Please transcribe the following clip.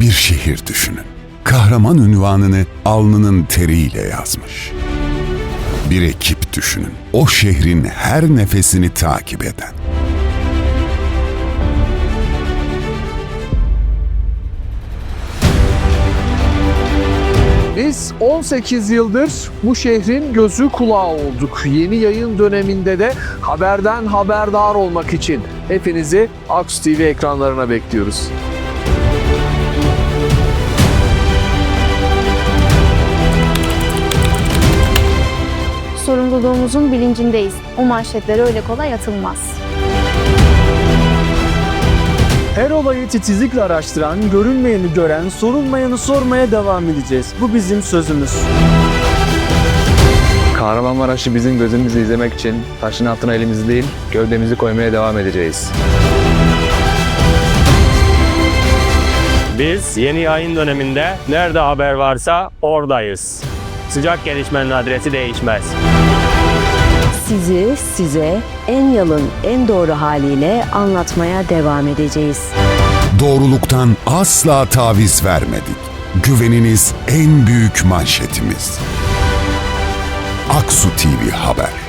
Bir şehir düşünün. Kahraman ünvanını alnının teriyle yazmış. Bir ekip düşünün. O şehrin her nefesini takip eden. Biz 18 yıldır bu şehrin gözü kulağı olduk. Yeni yayın döneminde de haberden haberdar olmak için hepinizi Aks TV ekranlarına bekliyoruz. Sorumluluğumuzun bilincindeyiz. O manşetlere öyle kolay atılmaz. Her olayı titizlikle araştıran, görünmeyeni gören, sorulmayanı sormaya devam edeceğiz. Bu bizim sözümüz. Kahramanmaraş'ı bizim gözümüzle izlemek için taşın altına elimizi değil, gövdemizi koymaya devam edeceğiz. Biz yeni yayın döneminde nerede haber varsa oradayız. Sıcak gelişmenin adresi değişmez. Sizi size en yalın, en doğru haliyle anlatmaya devam edeceğiz. Doğruluktan asla taviz vermedik. Güveniniz en büyük manşetimiz. Aksu TV Haber